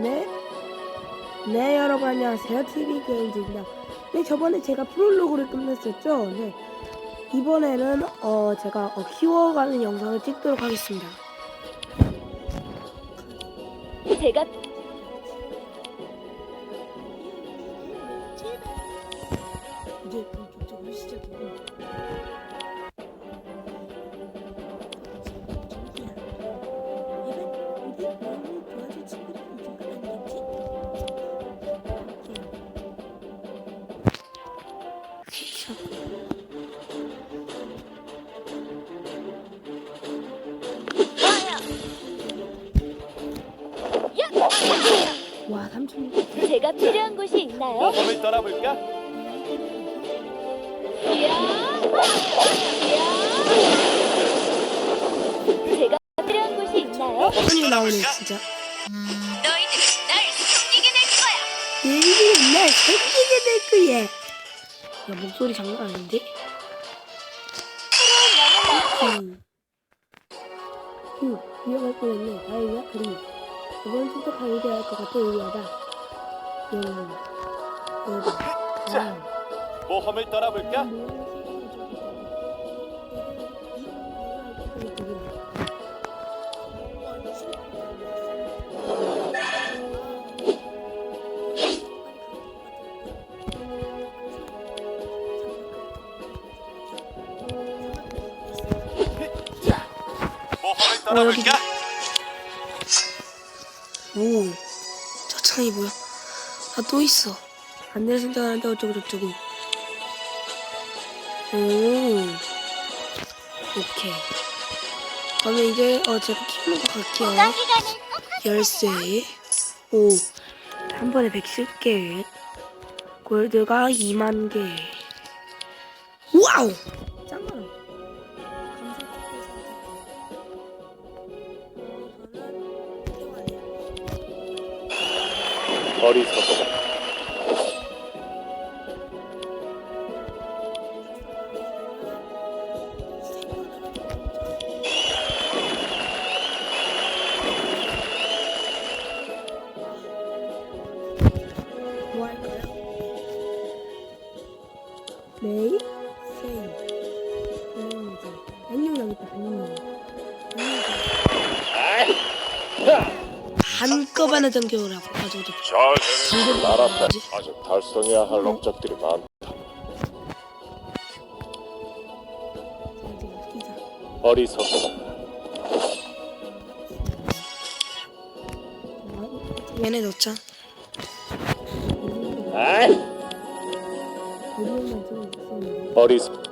네. 네, 여러분 안녕하세요. TV 게임즈입니다. 네, 저번에 제가 프롤로그를 끝냈었죠. 네. 이번에는 어 제가 어, 키워가는 영상을 찍도록 하겠습니다. 제가 이제 본격적으로. 와, 삼촌. 제가 필요한 곳이 있나요? 모험을 떠나볼까? 이야! 이야! 제가 필요한 곳이 있나요? 손이 나오네, 진짜. 너희들은 날 숨기게 될 거야. 얘들이 날 새끼게 될 거야. 야, 목소리 장난 아닌데? 음. 휴, 위험할 뻔했네. 다행이야, 그리. 이번 선택하기 대할 것 같아, 유리하다. 영, 여덟, 자. 모험을 떠나볼까? 모험을 떠나볼까? 아, 또 있어. 안내를 선택하는데 어쩌고저쩌고. 오, 오케이. 그러면 이제, 어, 제가 키우는 거 갈게요. 열쇠. 오, 한 번에 110개. 골드가 2만 개. 와우! 어리석어. 뭐 할까요? 메 한꺼번에 가지고 잘 되는 나라다. 아직 달성해야 할 업적들이 많다. 어리석어. 얘네 넣자 어리석.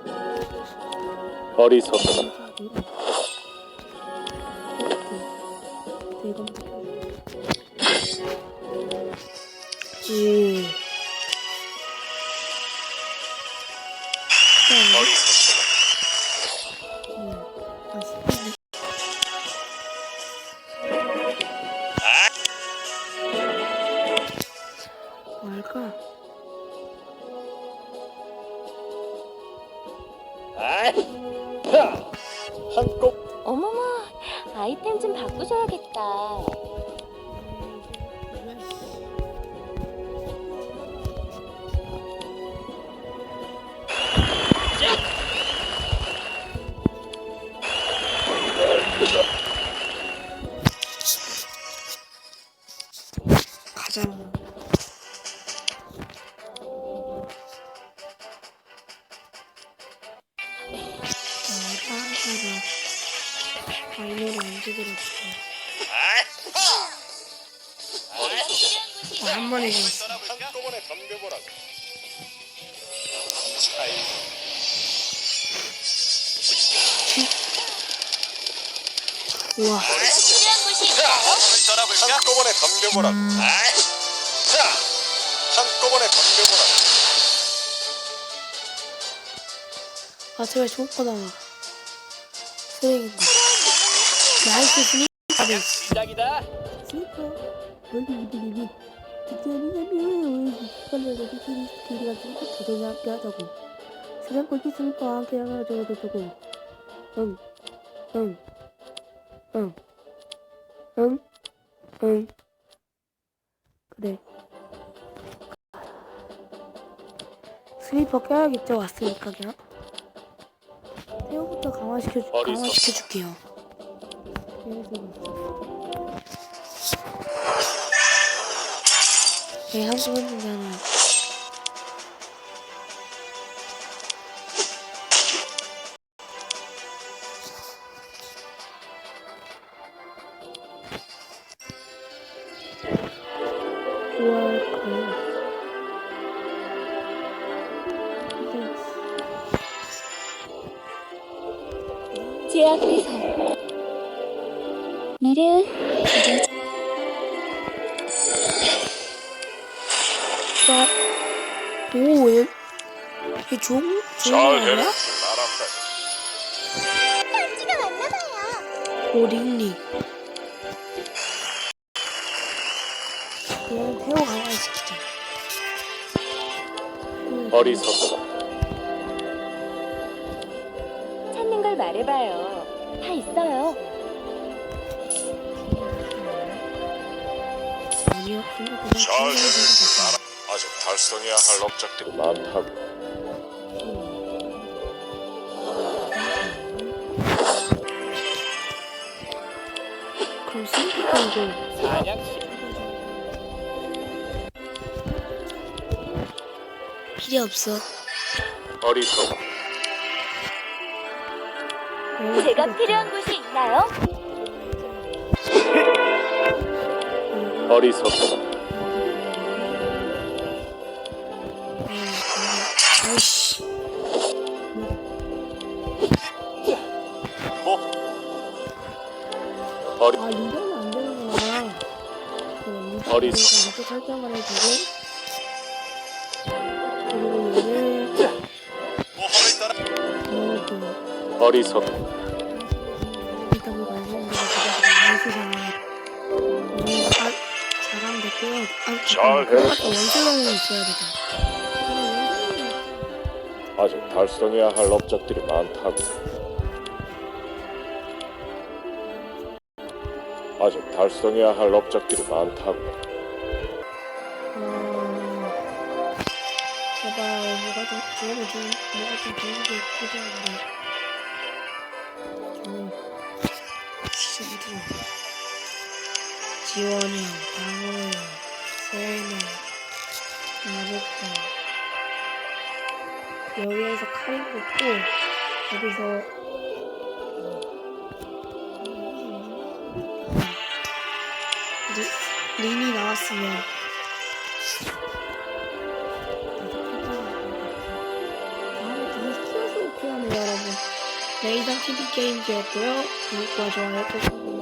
어리석어. 뭘까? 어머머, 아이템 좀 바꾸셔야겠다. 아, 이 노래 언제 들었어? 아, 한 번에. 한꺼번에 덤벼보라고. 차이. 우와. 떠나볼까? 한꺼번에 덤벼보라고. 아, 제발 거 나와. 쓰레기다. 나이스 스니커. 시작이다. 스니커. 어디 이들이 직전이냐면 컬러가 히트리 스킬이가 좀 도전을 함께 하자고. 수련 꼴찌 스니커와 함께 하자고 저거 응. 응. 응. 응. 응. 네. 슬리퍼 껴야겠죠? 왔으니까 그냥. 태우부터 강화시켜 어리석- 강화시켜 줄게요. 네, 한국 운전자는 구할까 제 앞에서 이제 자, 오, 얘, 얘거잘 아니야? 편지가 왔나봐요. 오, 링리. 그냥 태워 강화시키자. 어리석다. 말해봐요. 다 있어요. 아니요, 잘. 아직 달성해야 할 업적들이 많다고. 그럼 필요 없어. 어리석. 제가 필요한 곳이 있나요? 어리석다. 아이씨. 어리 아, 이러면 안 되는구나. 그럼 어리석. 이렇게 설정을 해주고. 그리고 얘를. 이렇게. 어리석. 원수는 있어야 되잖아. 아직 달성해야 할 업적들이 많다고. 아직 달성해야 할 업적들이 많다고. 어, 제발 뭐가 좀 뭐가 좀 좋은 게 필요한데. 지원형, 방어형, 세형, 나복형. 여기에서 칼이 붙고 여기서 리, 린이 나왔으면. 여러분. 레이더 TV 게임즈였고요. 구독과 좋아요 꼭